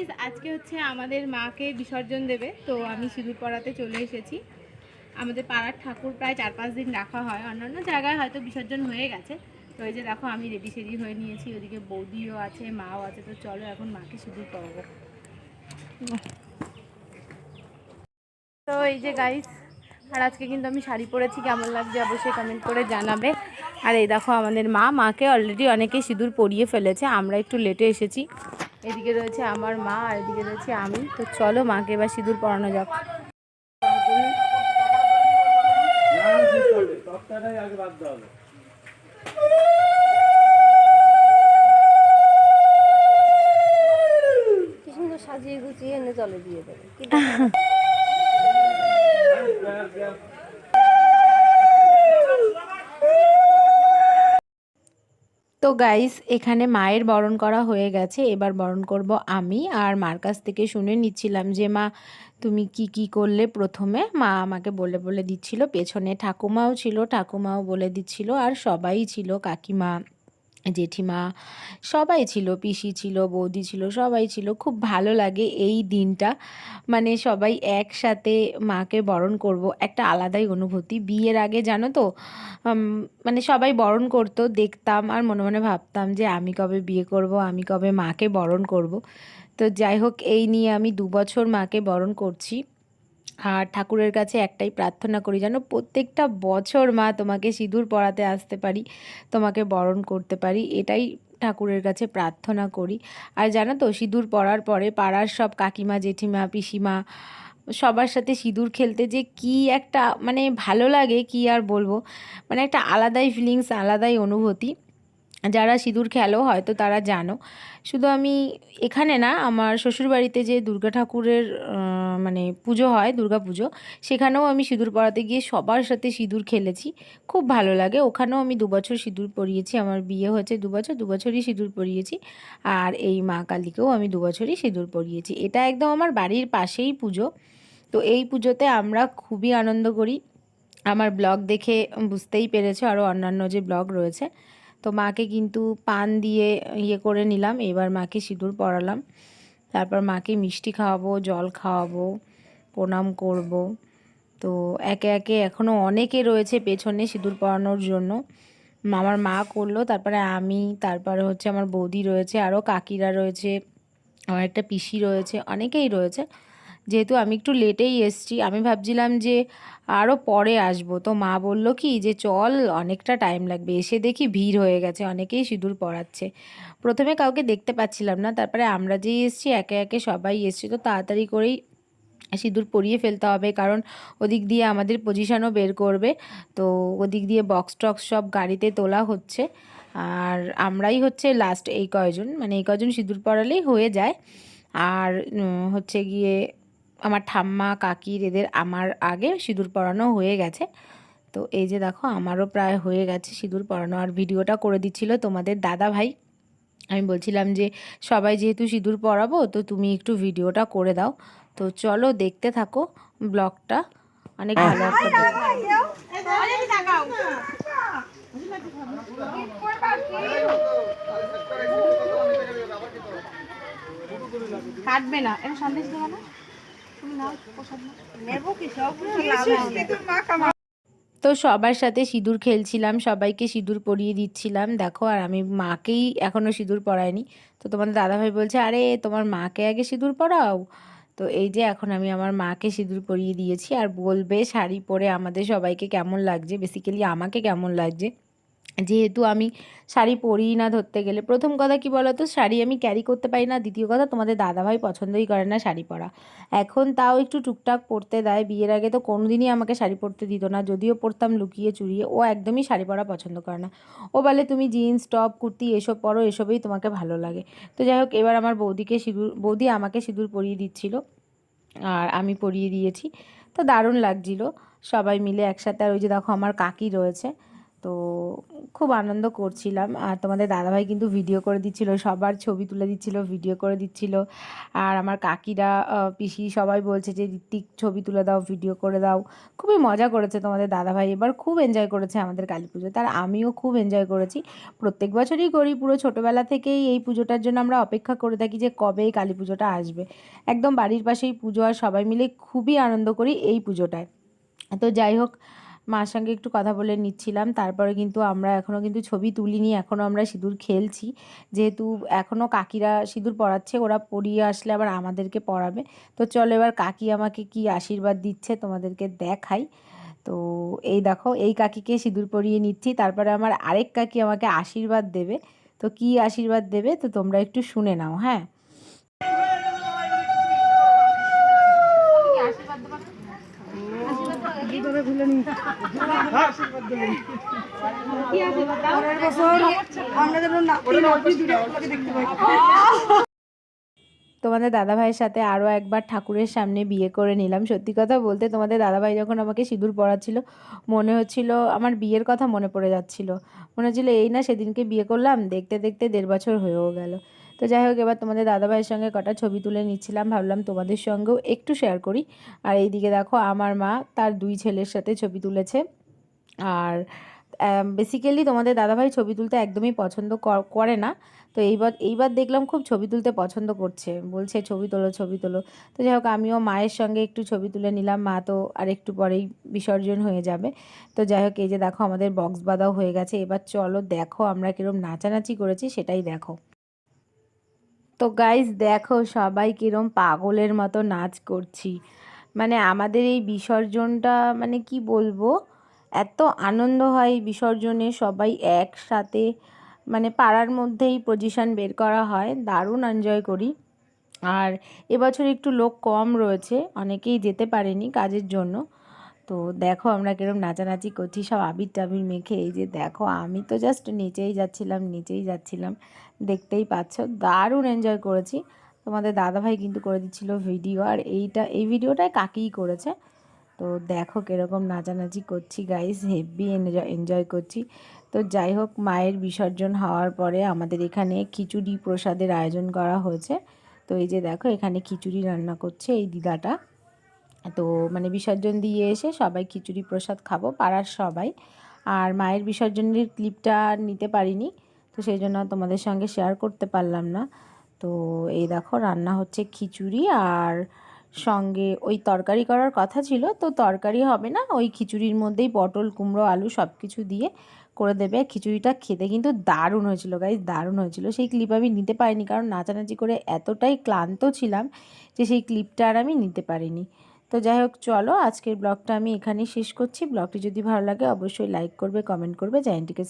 Guys, আজকে হচ্ছে আমাদের মাকে বিসর্জন দেবে। তো আমি সিঁদুর পড়াতে চলে এসেছি। আমাদের পাড়ার ঠাকুর প্রায় চার পাঁচ দিন রাখা হয়। অন্যান্য জায়গায় হয়তো বিসর্জন হয়ে গেছে। তো এই যে দেখো আমি রেডি সেডি হয়ে নিয়েছি। ওদিকে বৌদিও আছে মাও আছে। তো চলো এখন মাকে সিঁদুর পড়াবো তো এই যে গাইস আর আজকে কিন্তু আমি শাড়ি পরেছি। কেমন লাগছে অবশ্যই কমেন্ট করে জানাবে। আর এই দেখো আমাদের মা মাকে অলরেডি অনেকে সিঁদুর পরিয়ে ফেলেছে। আমরা একটু লেটে এসেছি। এদিকে রয়েছে আমার মা আর এদিকে রয়েছে আমি। তো চলো মাকে এবার সিঁদুর পরানো যাক। কি সুন্দর সাজিয়ে গুছিয়ে এনে চলে দিয়ে দেবে। তো গাইস এখানে মায়ের বরণ করা হয়ে গেছে। এবার বরণ করব আমি আর মার কাছ থেকে শুনে নিচ্ছিলাম যে, মা, তুমি কি কি করলে প্রথমে? মা আমাকে বলে বলে দিচ্ছিল। পেছনে ঠাকুমাও ছিল, ঠাকুমাও বলে দিচ্ছিল আর সবাই ছিল কাকিমা। জেঠিমা, সবাই ছিল, পিসি ছিল, বৌদি ছিল, সবাই ছিল, খুব ভালো লাগে এই দিনটা। মানে সবাই একসাথে মাকে বরণ করব, একটা আলাদাই অনুভূতি। বিয়ের আগে জানো তো মানে সবাই বরণ করতো, দেখতাম আর মনে মনে ভাবতাম যে আমি কবে বিয়ে করব, আমি কবে মাকে বরণ করব। তো যাই হোক, এই নিয়ে আমি দু বছর মাকে বরণ করছি। আর ঠাকুরের কাছে একটাই প্রার্থনা করি যেন প্রত্যেকটা বছর মা তোমাকে সিঁদুর পরাতে আসতে পারি, তোমাকে বরণ করতে পারি, এটাই ঠাকুরের কাছে প্রার্থনা করি। আর জানো তো, সিঁদুর পরার পরে পাড়ার সব কাকিমা, জেঠিমা, পিসিমা সবার সাথে সিঁদুর খেলতে যে কি একটা মানে ভালো লাগে, কি আর বলব? মানে একটা আলাদাই ফিলিংস আলাদাই অনুভূতি। যারা সিঁদুর খেলো, হয়তো তারা জানো। শুধু আমি এখানে না, আমার শ্বশুরবাড়িতে যে দুর্গা ঠাকুরের মানে পুজো হয়, দুর্গা পুজো, সেখানেও আমি সিঁদুর পরাতে গিয়ে সবার সাথে সিঁদুর খেলেছি। খুব ভালো লাগে। ওখানেও আমি দু বছর সিঁদুর পরিয়েছি। আমার বিয়ে হয়েছে দু বছর, দু বছরই সিঁদুর পরিয়েছি। আর এই মা কালীকেও আমি দু বছরই সিঁদুর পরিয়েছি। এটা একদম আমার বাড়ির পাশেই পুজো। তো এই পুজোতে আমরা খুবই আনন্দ করি। আমার ব্লগ দেখে বুঝতেই পেরেছ আরও অন্যান্য যে ব্লগ রয়েছে। তো মাকে কিন্তু পান দিয়ে ইয়ে করে নিলাম। এবার মাকে সিঁদুর পরালাম। তারপর মাকে মিষ্টি খাওয়াবো, জল খাওয়াবো, প্রণাম করব। তো একে একে এখনও অনেকে রয়েছে পেছনে সিঁদুর পরানোর জন্য। আমার মা করল, তারপরে আমি, তারপরে হচ্ছে আমার বৌদি রয়েছে, আরও কাকিরা রয়েছে, আমার একটা পিসি রয়েছে, অনেকেই রয়েছে। যেহেতু আমি একটু লেটেই এসছি, আমি ভাবছিলাম যে আরও পরে আসব। তো মা বলল কি, যে চল, অনেকটা টাইম লাগবে। এসে দেখি ভিড় হয়ে গেছে, অনেকেই সিঁদুর পড়াচ্ছে প্রথমে কাউকে দেখতে পাচ্ছিলাম না, তারপরে আমরা যেই এসছি, একে একে সবাই এসছি। তো তাড়াতাড়ি করেই সিঁদুর পরিয়ে ফেলতে হবে, কারণ ওদিক দিয়ে আমাদের পজিশনও বের করবে। তো ওদিক দিয়ে বক্স টক্স সব গাড়িতে তোলা হচ্ছে। আর আমরাই হচ্ছে লাস্ট এই কয়জন মানে এই কয়জন সিঁদুর পড়ালেই হয়ে যায়। আর হচ্ছে গিয়ে আমার ঠাম্মা কাকির এদের আমার আগে সিঁদুর পরানো হয়ে গেছে। তো এই যে দেখো আমারও প্রায় হয়ে গেছে সিঁদুর পরানো। আর ভিডিওটা করে দিচ্ছিল তোমাদের দাদা ভাই। আমি বলছিলাম যে সবাই যেহেতু সিঁদুর পরাবো তো তুমি একটু ভিডিওটা করে দাও। তো চলো দেখতে থাকো ব্লগটা। অনেক ভালো একটা কাটবে না। এটা সন্দেশ দেবে না? তো সবার সাথে সিঁদুর খেলছিলাম, সবাইকে সিঁদুর পরিয়ে দিচ্ছিলাম। দেখো, আর আমি মাকেই এখনও সিঁদুর পরাইনি। তো তোমাদের দাদাভাই বলছে, আরে, তোমার মাকে আগে সিঁদুর পরাও? তো এই যে এখন আমি আমার মাকে সিঁদুর পরিয়ে দিয়েছি। আর বলবে শাড়ি পরে আমাদের সবাইকে কেমন লাগছে? বেসিক্যালি আমাকে কেমন লাগছে? যেহেতু আমি শাড়ি পরিই না ধরতে গেলে, প্রথম কথা কি বলতো? শাড়ি আমি ক্যারি করতে পারি না। দ্বিতীয় কথা, তোমাদের দাদাভাই পছন্দই করে না শাড়ি পরা। এখন তাও একটু টুকটাক পরতে দেয়। বিয়ের আগে তো কোনোদিনই আমাকে শাড়ি পরতে দিত না। যদিও পরতাম লুকিয়ে চুরিয়ে। ও একদমই শাড়ি পরা পছন্দ করে না। ও বলে, তুমি জিন্স টপ কুর্তি এসব পরো, এসবেই তোমাকে ভালো লাগে। তো যাই হোক, এবার আমার বৌদিকে সিঁদুর, বৌদি আমাকে সিঁদুর পরিয়ে দিচ্ছিল। আর আমি পরিয়ে দিয়েছি। তো দারুণ লাগছিল। সবাই মিলে একসাথে। আর ওই যে দেখো, আমার কাকি রয়েছে। তো খুব আনন্দ করছিলাম। আর তোমাদের দাদাভাই কিন্তু ভিডিও করে দিচ্ছিল, সবার ছবি তুলে দিচ্ছিল ভিডিও করে দিচ্ছিল। আর আমার কাকিরা পিসি সবাই বলছে যে, ঋত্বিক, ছবি তুলে দাও ভিডিও করে দাও। খুবই মজা করেছে তোমাদের দাদাভাই। এবার খুব এনজয় করেছে আমাদের কালী পুজো। তার আমিও খুব এনজয় করেছি। প্রত্যেক বছরই করি, পুরো ছোটোবেলা থেকেই এই পুজোটার জন্য আমরা অপেক্ষা করে থাকি যে, কবে এই কালী পুজোটা আসবে। একদম বাড়ির পাশেই পুজো, আর সবাই মিলে খুবই আনন্দ করি এই পুজোটায়। তো যাই হোক মার সঙ্গে একটু কথা বলে নিচ্ছিলাম। তারপরে কিন্তু আমরা এখনও কিন্তু ছবি তুলিনি এখনও আমরা সিঁদুর খেলছি। যেহেতু এখনও কাকিরা সিঁদুর পড়াচ্ছে ওরা পড়িয়ে আসলে আবার আমাদেরকে পড়াবে তো চলো এবার কাকি আমাকে কি আশীর্বাদ দিচ্ছে তোমাদেরকে দেখাই। তো এই দেখো, এই কাকিকে সিঁদুর পরিয়ে নিচ্ছি। তারপরে আমার আরেক কাকি আমাকে আশীর্বাদ দেবে। তো কি আশীর্বাদ দেবে? তো তোমরা একটু শুনে নাও হ্যাঁ পরের বছর আমরা যেন নাতি নাতি দুটো একসাথে দেখতে পাই তোমাদের দাদাভাইয়ের সাথে আরও একবার ঠাকুরের সামনে বিয়ে করে নিলাম। সত্যি কথা বলতে তোমাদের দাদাভাই যখন আমাকে সিঁদুর পড়াচ্ছিল মনে হচ্ছিল, আমার বিয়ের কথা মনে পড়ে যাচ্ছিল। মনে হচ্ছিল, এই না, সেদিনকে বিয়ে করলাম, দেখতে দেখতে দেড় বছর হয়েও গেল। তো যাই হোক, এবার তোমাদের দাদাভাইয়ের সঙ্গে কটা ছবি তুলে নিচ্ছিলাম, ভাবলাম তোমাদের সঙ্গেও একটু শেয়ার করি। আর এইদিকে দেখো, আমার মা তার দুই ছেলের সাথে ছবি তুলেছে। আর বেসিক্যালি তোমাদের দাদাভাই ছবি তুলতে একদমই পছন্দ কর- না। তো এইবার এইবার দেখলাম খুব ছবি তুলতে পছন্দ করছে। বলছে, ছবি তোলো ছবি তোলো। তো যাই হোক, আমিও মায়ের সঙ্গে একটু ছবি তুলে নিলাম। মা তো আর একটু পরেই বিসর্জন হয়ে যাবে। তো যাই হোক, এই যে দেখো, আমাদের বক্স বাঁধাও হয়ে গেছে। এবার চলো দেখো আমরা কীরকম নাচানাচি করেছি, সেটাই দেখো। তো গাইজ দেখো সবাই কিরম পাগলের মতো নাচ করছি। মানে আমাদের এই বিসর্জনটা মানে কি বলব, এত আনন্দ হয় বিসর্জনে সবাই একসাথে মানে পাড়ার মধ্যেই পজিশন বের করা হয়। দারুণ এনজয় করি। আর এবছর একটু লোক কম রয়েছে, অনেকেই যেতে পারেনি কাজের জন্য। তো দেখো আমরা কিরম নাচানাচি করছি, সব আবির টাবির মেখে এই যে দেখো, আমি তো জাস্ট নিচেই যাচ্ছিলাম নিচেই যাচ্ছিলাম, দেখতেই পাচ্ছ, দারুণ এনজয় করেছি। তোমাদের দাদাভাই কিন্তু করে দিচ্ছিল ভিডিও আর এইটা, এই ভিডিওটাই কাকিই করেছে। তো দেখো কীরকম নাচানাচি করছি গাইস হেভি এনজয় করছি। তো যাই হোক, মায়ের বিসর্জন হওয়ার পরে আমাদের এখানে খিচুড়ি প্রসাদের আয়োজন করা হয়েছে। তো এই যে দেখো, এখানে খিচুড়ি রান্না করছে এই দিদাটা। তো মানে বিসর্জন দিয়ে এসে সবাই খিচুড়ি প্রসাদ খাব, পাড়ার সবাই। আর মায়ের বিসর্জনের ক্লিপটা নিতে পারিনি, তো সেই জন্য তোমাদের সঙ্গে শেয়ার করতে পারলাম না। তো এই দেখো, রান্না হচ্ছে খিচুড়ি আর সঙ্গে ওই তরকারি করার কথা ছিল, তো তরকারি হবে না, ওই খিচুড়ির মধ্যেই পটল, কুমড়ো, আলু সব কিছু দিয়ে করে দেবে। খিচুড়িটা খেতে কিন্তু দারুণ হয়েছিল গাইজ দারুণ হয়েছিল। সেই ক্লিপ আমি নিতে পারিনি, কারণ নাচানাচি করে এতটাই ক্লান্ত ছিলাম যে সেই ক্লিপটা আর আমি নিতে পারিনি। তো যাই হোক, চলো আজকের ব্লগটা আমি এখানেই শেষ করছি। ব্লগটি যদি ভালো লাগে, অবশ্যই লাইক করবে কমেন্ট করবে, চ্যানেলটিকে